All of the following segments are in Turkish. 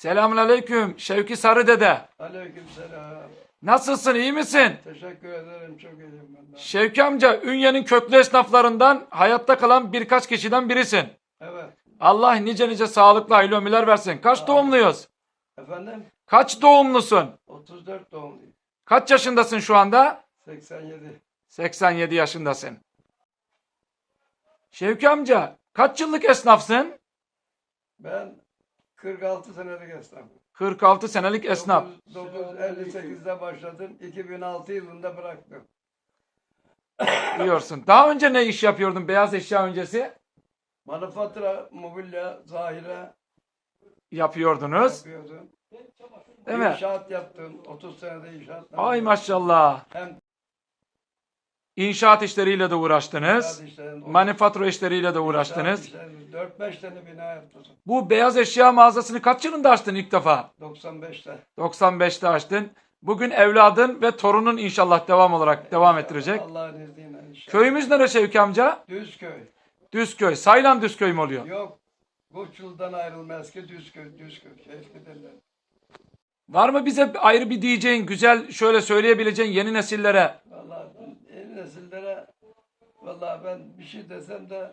Selamünaleyküm Şevki Sarı Dede. Aleykümselam. Nasılsın iyi misin? Teşekkür ederim. Çok iyiyim ben de. Şevki amca Ünye'nin köklü esnaflarından hayatta kalan birkaç kişiden birisin. Evet. Allah nice nice sağlıklı hayırlı ömürler versin. Kaç doğumluyuz? Efendim? Kaç doğumlusun? 34 doğumluyum. Kaç yaşındasın şu anda? 87. 87 yaşındasın. Şevki amca kaç yıllık esnafsın? Ben 46 senelik esnafım. 46 senelik esnaf. 958'de başladım. 2006 yılında bıraktım. diyorsun. Daha önce ne iş yapıyordun beyaz eşya öncesi? Manifatura, mobilya, zahire Yapıyordunuz. yapıyordum. Değil mi? İnşaat yaptım. 30 senede inşaat. Ay maşallah. Hem İnşaat işleriyle de uğraştınız. inşaat işlerinde. Manifatura işleriyle de uğraştınız. 4-5 tane bina yaptım. Bu beyaz eşya mağazasını kaç yılında açtın ilk defa? 95'te. 95'te açtın. Bugün evladın ve torunun inşallah devam olarak devam ettirecek. Allah'ın izniyle inşallah. Köyümüz nere Şevki amca? Düzköy. Düzköy. Saylan Düzköy mü oluyor? Yok. Koçul'dan ayrılma eski Düzköy. Düzköy. Şehri derler. Var mı bize ayrı bir diyeceğin, güzel şöyle söyleyebileceğin yeni nesillere? Vallahi yeni nesillere vallahi ben bir şey desem de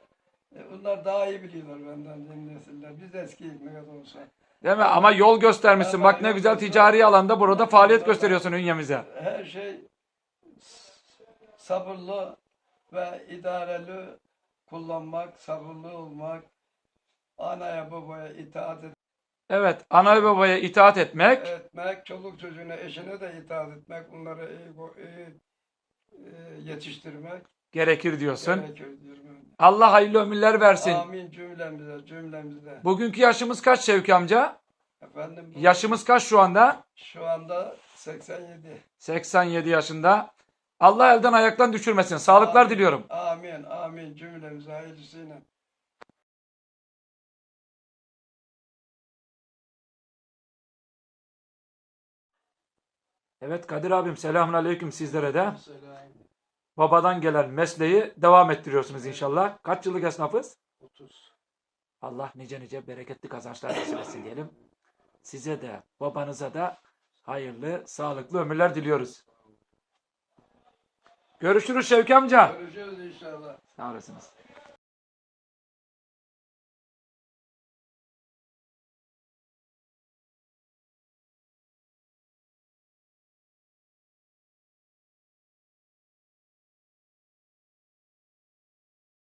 e, onlar daha iyi biliyorlar benden yeni nesiller. Biz eskiyiz ne kadar olsa. Değil mi? Ama yol göstermişsin. Bak ne güzel ticari alanda burada faaliyet gösteriyorsun ünyemize. Her şey sabırlı ve idareli kullanmak, sabırlı olmak, anaya babaya itaat et- Evet, ana ve babaya itaat etmek. etmek, çoluk çocuğuna, eşine de itaat etmek, bunları iyi, bu- iyi e, yetiştirmek gerekir diyorsun. gerekiyor diyorum. Allah hayırlı ömürler versin. Amin cümlemize, cümlemize. Bugünkü yaşımız kaç Şevki amca? Efendim bu- Yaşımız kaç şu anda? şu anda 87. 87 yaşında. Allah elden ayaktan düşürmesin. Sağlıklar Amin, diliyorum. Amin, amin cümlemize hayırlısıyla. Evet Kadir abim selamun aleyküm sizlere de. Selam. Babadan gelen mesleği devam ettiriyorsunuz inşallah. Kaç yıllık esnafız? 30. Allah nice nice bereketli kazançlar nasip etsin diyelim. Size de babanıza da hayırlı, sağlıklı ömürler diliyoruz. Görüşürüz Şevki amca. Görüşürüz inşallah. Sağ olasınız.